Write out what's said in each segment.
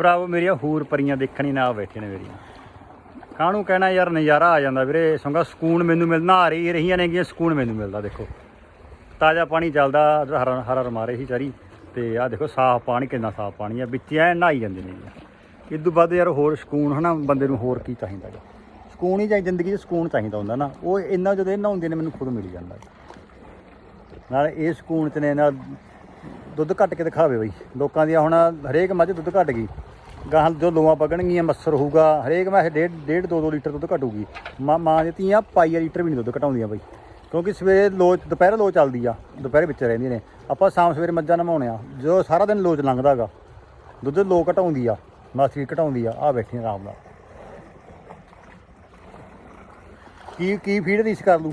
ਭਰਾਵੋ, ਮੇਰੀਆਂ ਹੂਰ ਪਰੀਆਂ ਦੇਖਣੀ ਨਾ ਬੈਠੇ ਨੇ ਮੇਰੀਆਂ। ਕਾਹਨੂੰ ਕਹਿਣਾ ਯਾਰ, ਨਜ਼ਾਰਾ ਆ ਜਾਂਦਾ ਵੀਰੇ। ਸੰਗਾ ਸਕੂਨ ਮੈਨੂੰ ਮਿਲਣਾ, ਆ ਰਹੀ ਰਹੀਆਂ ਨੇਗੀਆਂ ਸਕੂਨ ਮੈਨੂੰ ਮਿਲਦਾ, ਦੇਖੋ। ਤਾਜ਼ਾ ਪਾਣੀ ਚੱਲਦਾ, ਹਰਾ ਹਰਾ ਰਮਾਰੇ ਹੀ ਚਾਰੀ। ਤੇ ਆਹ ਦੇਖੋ, ਸਾਫ਼ ਪਾਣੀ, ਕਿੰਨਾ ਸਾਫ਼ ਪਾਣੀ ਆ। ਵਿੱਚ ਐ ਨਹਾਈ ਜਾਂਦੇ ਨੇ ਜੀ ਤੋਂ ਬਾਅਦ ਯਾਰ ਹੋਰ ਸਕੂਨ ਹਨਾ, ਬੰਦੇ ਨੂੰ ਹੋਰ ਕੀ ਚਾਹੀਦਾ ਜੀ ਸਕੂਨ ਹੀ ਚਾਹੀਦਾ ਜ਼ਿੰਦਗੀ 'ਚ ਸਕੂਨ ਚਾਹੀਦਾ ਹੁੰਦਾ ਨਾ। ਉਹ ਇੰਨਾ ਜਦੋਂ ਇਹ ਨਹਾਉਂਦੇ ਨੇ, ਮੈਨੂੰ ਖੁਦ ਮਿਲ ਜਾਂਦਾ। ਨਾਲ ਇਹ ਸਕੂਨ ਚ ਨੇ ਨਾਲ ਦੁੱਧ ਘੱਟ ਕੇ ਦਿਖਾਵੇ ਬਈ। ਲੋਕਾਂ ਦੀਆਂ ਹੁਣ ਹਰੇਕ ਮੱਝ ਦੁੱਧ ਘੱਟ ਗਈ। ਗਾਹਾਂ ਜੋ ਲੋਆਂ ਪਕਣਗੀਆਂ ਮੱਸਰ ਹੋਊਗਾ, ਹਰੇਕ ਮੈਂ ਡੇਢ ਡੇਢ 2 2 ਲੀਟਰ ਦੁੱਧ ਘਟੂਗੀ। ਮਾਂ ਦੇ ਧੀਆਂ ਪਾਈਆ ਲੀਟਰ ਵੀ ਨਹੀਂ ਦੁੱਧ ਘਟਾਉਂਦੀਆਂ ਬਈ। ਕਿਉਂਕਿ ਸਵੇਰੇ ਲੋ, ਦੁਪਹਿਰ ਲੋ ਚੱਲਦੀ ਆ, ਦੁਪਹਿਰੇ ਵਿੱਚ ਰਹਿੰਦੀਆਂ ਨੇ। ਆਪਾਂ ਸ਼ਾਮ ਸਵੇਰੇ ਮੱਝਾਂ ਨਵਾਉਣੇ ਆ, ਜੋ ਸਾਰਾ ਦਿਨ ਲੋਚ ਲੰਘਦਾਗਾ ਦੁੱਧ ਲੋ ਘਟਾਉਂਦੀ ਆ, ਮਾਸੀ ਘਟਾਉਂਦੀ ਆ ਆ ਬੈਠੀ ਆਰਾਮ ਨਾਲ। ਕੀ ਕੀ ਫੀਡ ਰੀਸ ਕਰ ਲੂ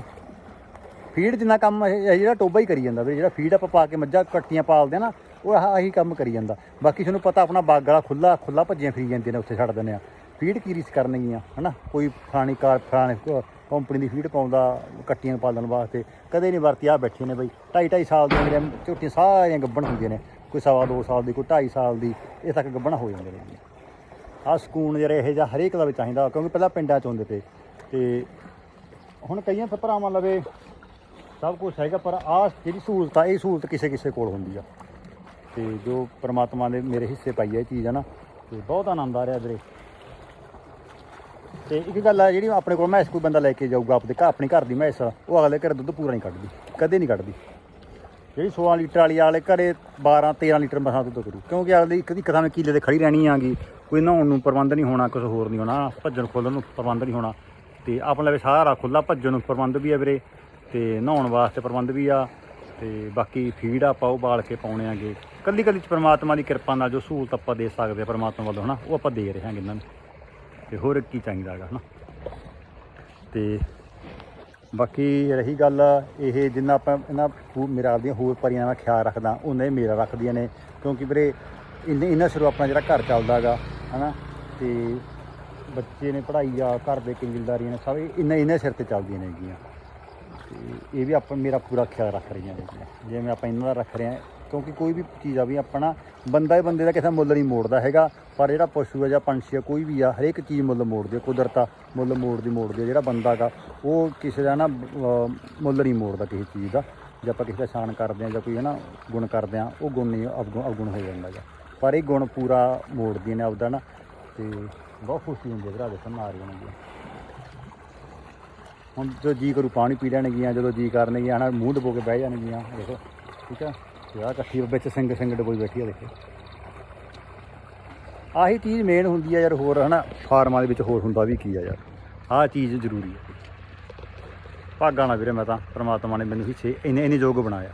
ਫੀਡ ਜਿੰਨਾ ਕੰਮ ਇਹ ਇਹ ਜਿਹੜਾ ਟੋਬਾ ਹੀ ਕਰੀ ਜਾਂਦਾ ਵੀ ਜਿਹੜਾ ਫੀਡ ਆਪਾਂ ਪਾ ਕੇ ਮੱਝਾਂ ਕੱਟੀਆਂ ਪਾਲਦੇ ਆ ਨਾ, ਉਹ ਆਹ ਆਹੀ ਕੰਮ ਕਰੀ ਜਾਂਦਾ। ਬਾਕੀ ਤੁਹਾਨੂੰ ਪਤਾ ਆਪਣਾ ਬਾਗ ਵਾਲਾ ਖੁੱਲਾ ਖੁੱਲਾ ਭੱਜੀਆਂ ਫਿਰੀ ਜਾਂਦੀਆਂ ਨੇ, ਉੱਥੇ ਛੱਡ ਦਿੰਦੇ ਆ। ਫੀਡ ਕੀ ਰੀਸ ਕਰਨਗੀਆਂ ਹਨਾ? ਕੋਈ ਫਲਾਣੀ ਕਾਰ ਫਲਾਣੇ ਕੰਪਨੀ ਦੀ ਫੀਡ ਪਾਉਂਦਾ ਕੱਟੀਆਂ ਪਾਲਣ ਵਾਸਤੇ। ਕਦੇ ਨਹੀਂ ਵਰਤੀ ਆ ਬੈਠੇ ਨੇ ਬਈ। ਢਾਈ ਢਾਈ ਸਾਲ ਦੀਆਂ ਮੇਰੀਆਂ ਝੋਟੀਆਂ, ਸਾਰੀਆਂ ਗੱਬਣ ਹੁੰਦੀਆਂ ਨੇ। ਕੋਈ ਸਵਾ ਦੋ ਸਾਲ ਦੀ, ਕੋਈ ਢਾਈ ਸਾਲ ਦੀ, ਇਹ ਤੱਕ ਗੱਬਣ ਹੋ ਜਾਂਦੇ ਨੇ। ਆ ਸਕੂਨ ਜਿਹੜਾ ਇਹ ਜਿਹਾ ਹਰੇਕ ਦਾ ਵੀ ਚਾਹੀਦਾ, ਕਿਉਂਕਿ ਪਹਿਲਾਂ ਪਿੰਡਾਂ ਚ ਹੁੰਦੇ ਤੇ। ਤੇ ਹੁਣ ਕਈਆਂ ਭਰਾਵਾਂ ਲਵੇ ਸਭ ਕੁਝ ਹੈਗਾ, ਪਰ ਆਹ ਜਿਹੜੀ ਸਹੂਲਤ ਆ, ਇਹ ਸਹੂਲਤ ਕਿਸੇ ਕਿਸੇ ਕੋਲ ਹੁੰਦੀ ਆ। ਤੇ ਜੋ ਪ੍ਰਮਾਤਮਾ ਨੇ ਮੇਰੇ ਹਿੱਸੇ ਪਾਈ ਹੈ ਇਹ ਚੀਜ਼ ਹੈ ਨਾ, ਤੇ ਬਹੁਤ ਆਨੰਦ ਆ ਰਿਹਾ ਵੀਰੇ। ਤੇ ਇੱਕ ਗੱਲ ਆ ਜਿਹੜੀ ਆਪਣੇ ਕੋਲ ਮੈਸ ਕੋਈ ਬੰਦਾ ਲੈ ਕੇ ਜਾਊਗਾ ਆਪਣੇ ਘਰ, ਆਪਣੀ ਘਰ ਦੀ ਮੈਸ ਉਹ ਅਗਲੇ ਘਰ ਦੁੱਧ ਪੂਰਾ ਨਹੀਂ ਕੱਢਦੀ, ਕਦੇ ਨਹੀਂ ਕੱਢਦੀ। ਜਿਹੜੀ 16 ਲੀਟਰ ਵਾਲੀ ਵਾਲੇ ਘਰੇ 12 13 ਲੀਟਰ ਮਸਾਂ ਦੁੱਧ ਕਰੂ, ਕਿਉਂਕਿ ਅਗਲੀ ਇੱਕ ਦੀ ਕਥਾ ਮੈਂ ਕੀਲੇ ਤੇ ਖੜੀ ਰਹਿਣੀ ਆਗੀ, ਕੋਈ ਨਹਾਉਣ ਨੂੰ ਪ੍ਰਬੰਧ ਨਹੀਂ ਹੋਣਾ ਕੁਝ ਹੋਰ ਨਹੀਂ ਹੋਣਾ, ਭੱਜਣ ਖੋਲਣ ਨੂੰ ਪ੍ਰਬੰਧ ਨਹੀਂ ਹੋਣਾ। ਤੇ ਆਪਣੇ ਲਈ ਸਾਰਾ ਖੁੱਲਾ ਭੱਜਣ ਨੂੰ ਪ੍ਰਬੰਧ ਵੀ ਆ ਵੀਰੇ। ਤੇ ਨਹਾਉਣ ਵਾਸਤੇ ਪ੍ਰਬੰਧ ਵੀ ਆ ਤੇ ਬਾਕੀ ਫੀਡ ਆਪਾਂ ਉਹ ਬਾਲ ਕੇ ਪਾਉਣੇ ਆਗੇ। ਕੱਲੀ ਕੱਲੀ ਚ ਪ੍ਰਮਾਤਮਾ ਦੀ ਕਿਰਪਾ ਨਾਲ ਜੋ ਸਹੂਲਤ ਆਪਾਂ ਦੇ ਸਕਦੇ ਆ ਪ੍ਰਮਾਤਮਾ ਵੱਲੋਂ, ਹਨਾ, ਉਹ ਆਪਾਂ ਦੇ ਰਹੇ ਹਾਂਗੇ ਇਹਨਾਂ ਨੂੰ। ਤੇ ਹੋਰ ਕੀ ਚਾਹੀਦਾ ਹੈਗਾ, ਹਨਾ। ਤੇ ਬਾਕੀ ਰਹੀ ਗੱਲ ਇਹ ਜਿੰਨਾ ਆਪਾਂ ਇਹਨਾਂ ਮੇਰਾ ਆਪਦੀਆਂ ਹੋਰ ਪਰੀਆਂ ਦਾ ਮੈਂ ਖਿਆਲ ਰੱਖਦਾ, ਉਹਨੇ ਹੀ ਮੇਰਾ ਰੱਖਦੀਆਂ ਨੇ। ਕਿਉਂਕਿ ਵੀਰੇ, ਇੰਨੇ ਇਹਨਾਂ ਸਿਰੋਂ ਆਪਣਾ ਜਿਹੜਾ ਘਰ ਚੱਲਦਾ ਹੈਗਾ, ਹਨਾ, ਤੇ ਬੱਚੇ ਨੇ ਪੜ੍ਹਾਈ ਆ, ਘਰ ਦੇ ਕੰਜਲਦਾਰੀਆਂ ਨੇ, ਸਭ ਇਹ ਇਹਨਾਂ ਇਹਨਾਂ ਸਿਰ ਤੇ ਚੱਲਦੀਆਂ ਨੇਗੀਆਂ ਤੇ ਇਹ ਵੀ ਆਪਾਂ, ਮੇਰਾ ਪੂਰਾ ਖਿਆਲ ਰੱਖ ਰਹੀਆਂ ਨੇ ਜਿਵੇਂ ਆਪਾਂ ਇਹਨਾਂ ਦਾ ਰੱਖ ਰਹੇ ਹਾਂ, ਕਿਉਂਕਿ ਕੋਈ ਵੀ ਚੀਜ਼ ਆ ਵੀ ਆਪਣਾ, ਬੰਦਾ ਹੀ ਬੰਦੇ ਦਾ ਕਿਸੇ ਮੁੱਲ ਨਹੀਂ ਮੋੜਦਾ ਹੈਗਾ, ਪਰ ਜਿਹੜਾ ਪਸ਼ੂ ਆ ਜਾਂ ਪੰਛੀ ਆ, ਕੋਈ ਵੀ ਆ, ਹਰੇਕ ਚੀਜ਼ ਮੁੱਲ ਮੋੜਦੀ ਆ। ਕੁਦਰਤ ਆ ਮੁੱਲ ਮੋੜਦੀ ਮੋੜਦੀ ਆ, ਜਿਹੜਾ ਬੰਦਾ ਗਾ ਉਹ ਕਿਸੇ ਦਾ ਨਾ ਮੁੱਲ ਨਹੀਂ ਮੋੜਦਾ ਕਿਸੇ ਚੀਜ਼ ਦਾ। ਜੇ ਆਪਾਂ ਕਿਸੇ ਦਾ ਸ਼ਾਨ ਕਰਦੇ ਆ ਜਾਂ ਕੋਈ ਹੈ ਨਾ ਗੁਣ ਕਰਦੇ ਆ ਉਹ ਗੁਣ ਨਹੀਂ, ਅਵਗੁਣ ਅਵਗੁਣ ਹੋ ਜਾਂਦਾ ਗਾ ਪਰ ਇਹ ਗੁਣ ਪੂਰਾ ਮੋੜਦੀਆਂ ਨੇ ਆਪਦਾ ਨਾ, ਤੇ ਬਹੁਤ ਖੁਸ਼ੀ ਹੁੰਦੀ ਹੈ ਭਰਾ ਦੇ ਸਾਹਮਣੇ ਆ ਰਹੀਆਂ ਨੇ ਹੁਣ ਜਦੋਂ ਜੀ ਕਰੂ ਪਾਣੀ ਪੀ ਲੈਣਗੀਆਂ, ਜਦੋਂ ਜੀ ਕਰਨਗੀਆਂ, ਹਨਾ, ਮੂੰਹ ਡਬੋ ਕੇ ਬਹਿ ਜਾਣਗੀਆਂ, ਦੇਖੋ, ਠੀਕ ਆ? ਤੇ ਆਹ ਇਕੱਠੀ ਵਿੱਚ ਸਿੰਘ ਸਿੰਘ ਡਬੋਈ ਬੈਠੀ ਆ, ਦੇਖੋ। ਆਹੀ ਚੀਜ਼ ਮੇਨ ਹੁੰਦੀ ਆ ਯਾਰ ਹੋਰ, ਹਨਾ, ਫਾਰਮਾਂ ਦੇ ਵਿੱਚ ਹੋਰ ਹੁੰਦਾ ਵੀ ਕੀ ਆ ਯਾਰ। ਆਹ ਚੀਜ਼ ਜ਼ਰੂਰੀ ਆ। ਭਾਗਾਂ ਨਾਲ ਵੀਰੇ ਮੈਂ ਤਾਂ, ਪ੍ਰਮਾਤਮਾ ਨੇ ਮੈਨੂੰ ਹਿੱਸੇ ਇੰਨੇ ਇੰਨੇ ਯੋਗ ਬਣਾਇਆ।